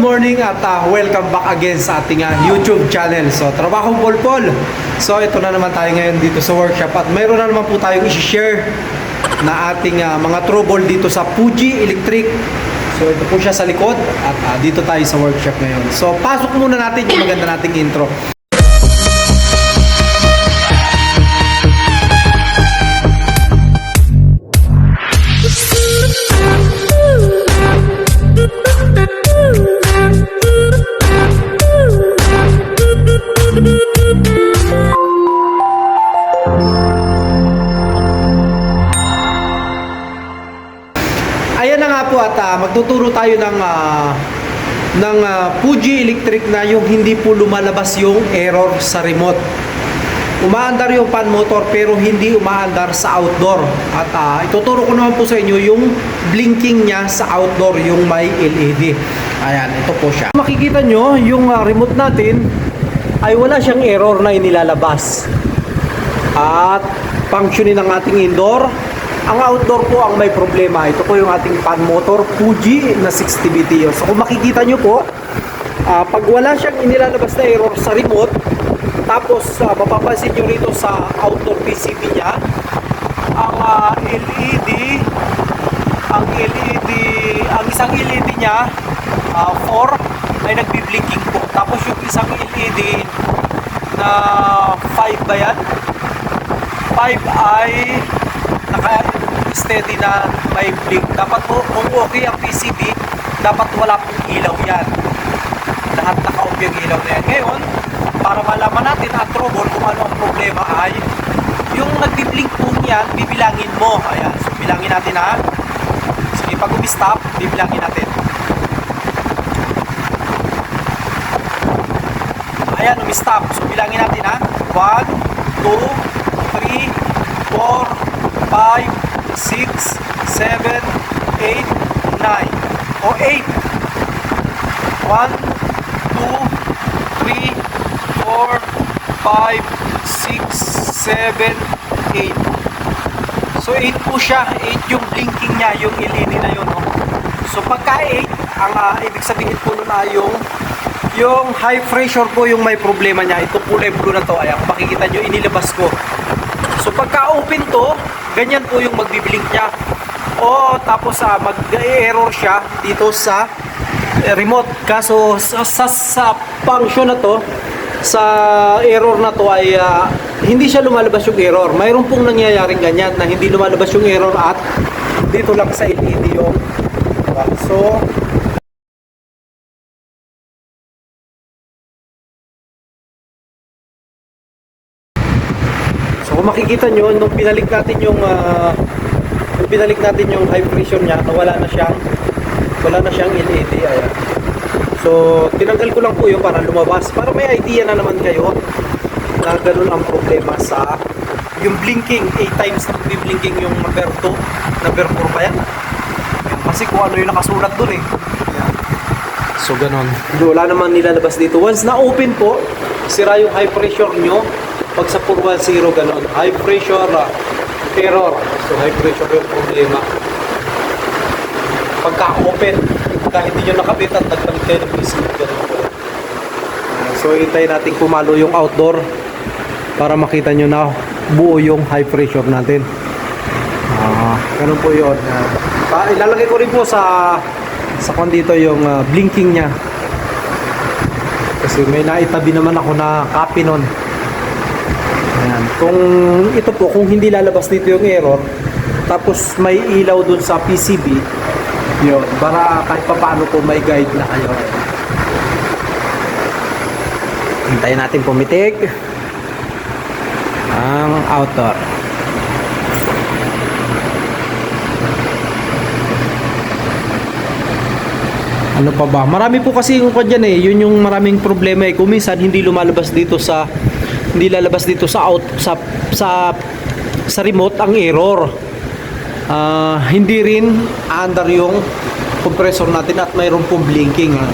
morning at ah, welcome back again sa ating ah, YouTube channel. So, Trabahong Polpol. So, ito na naman tayo ngayon dito sa workshop at mayroon na naman po tayong isi-share na ating ah, mga trouble dito sa Fuji Electric. So, ito po siya sa likod at ah, dito tayo sa workshop ngayon. So, pasok muna natin yung maganda nating intro. At ah, magtuturo tayo ng ah, ng ah, Fuji Electric na yung hindi po lumalabas yung error sa remote. Umaandar yung fan motor pero hindi umaandar sa outdoor. At ah, ituturo ko naman po sa inyo yung blinking niya sa outdoor, yung may LED. Ayan, ito po siya. Makikita nyo, yung ah, remote natin ay wala siyang error na inilalabas. At functioning ng ating indoor, ang outdoor po ang may problema. Ito po yung ating fan motor Fuji na 60 BTU. So kung makikita nyo po, ah, pag wala siyang inilalabas na error sa remote, tapos ah, mapapansin nyo rito sa outdoor PCB niya, ang ah, LED, ang LED, ang isang LED niya, 4, ay nagbi-blinking po. Tapos yung isang LED na 5 ba yan? 5 ay naka-steady na may blink. Dapat po, kung okay ang PCB, dapat wala pong ilaw yan. Lahat naka-off yung ilaw na yan. Ngayon, para malaman natin ang trouble kung ano ang problema ay yung nagbi-blink po niyan, bibilangin mo. Ayan, so bilangin natin ha. Sige, pag umi-stop, bibilangin natin. Ayan, umi-stop. So bilangin natin ha. 1, 2, 3, 4, 5, 6, 7, 8, 9. O 8. 1, 2, 3, 4, 5, 6, 7, 8. So 8 po siya. 8 yung blinking niya, yung LED na yun. No? So pagka 8, ang ah, ibig sabihin po nun ay yung yung high pressure po yung may problema niya. Ito kulay blue na to. Ayan, makikita nyo, inilabas ko. So pagka open to, ganyan po yung magbiblink niya. O tapos ah, mag-error siya dito sa remote. Kaso sa, sa, sa function na to, sa error na to ay ah, hindi siya lumalabas yung error. Mayroon pong nangyayaring ganyan na hindi lumalabas yung error at dito lang sa LED yung diba? So, makikita nyo, nung pinalik natin yung ah, nung pinalik natin yung high pressure niya, wala na siyang wala na siyang LED ayan. So tinanggal ko lang po yun para lumabas. Para may idea na naman kayo na ganun ang problema sa yung blinking. 8 times na blinking yung number 2 number 4 pa yan? Kasi kung ano yung nakasulat dun eh. Ayan. so ganun. Wala naman nilalabas dito. Once na open po sira yung high pressure nyo pag sa 410 ganun. High pressure uh, error so high pressure yung problema? Pagka open pagka hindi nyo nakabit at nagpalit kayo ng PC ganun po. Ah, so hintayin natin pumalo yung outdoor para makita nyo na buo yung high pressure natin. Ah ganun po yun. Ah, pa, ilalagay ko rin po sa sa kwan dito yung ah, blinking nya kasi may naitabi naman ako na copy nun Ayan. Kung ito po, kung hindi lalabas dito yung error, tapos may ilaw dun sa PCB, yun, para kahit pa paano po may guide na kayo. Hintayin natin pumitig ang outdoor. Ano pa ba? Marami po kasi yung kanya eh. Yun yung maraming problema eh. Kung minsan hindi lumalabas dito sa hindi lalabas dito sa out sa sa sa remote ang error. Ah, hindi rin under yung compressor natin at mayroon pong blinking. ah.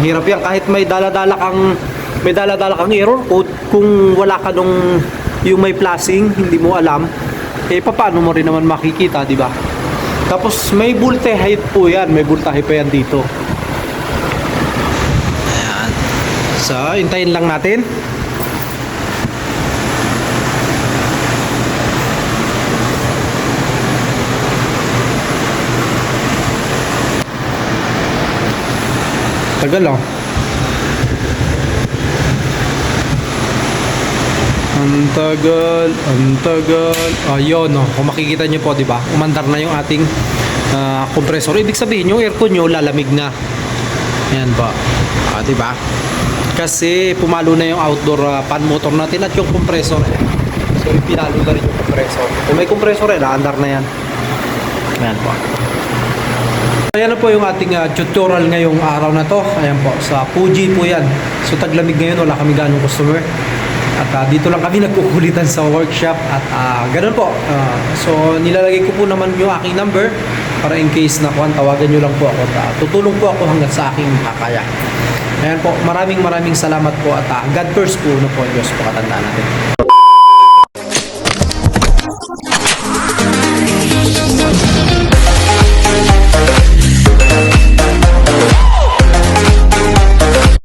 Mahirap yan kahit may dala-dala kang may dala-dala kang error code kung wala ka nung yung may flashing, hindi mo alam, eh paano mo rin naman makikita, di ba? Tapos may voltage po yan, may voltage pa yan dito. So, hintayin lang natin. Tagal oh. Ang tagal. Ayun, no. Kung makikita nyo po, di ba? Umandar na yung ating ah, compressor. Ibig sabihin, yung aircon nyo lalamig na. Yan ba? Ah, di ba? Kasi pumalo na yung outdoor ah, fan motor natin at yung compressor. So, pinalo na rin yung compressor. Kung may compressor, eh, naandar na yan. Yan po. Ayan na po yung ating ah, tutorial ngayong araw na to. Ayan po, sa Fuji po yan. So taglamig ngayon, wala kami ganong customer. At ah, dito lang kami nagkukulitan sa workshop at ah, ganun po. Ah, so nilalagay ko po naman yung aking number para in case na kuhan, tawagan nyo lang po ako. At, ah, tutulong po ako hanggang sa aking makakaya. Ayan po, maraming maraming salamat po at ah, God first po na po Diyos po katandaan natin.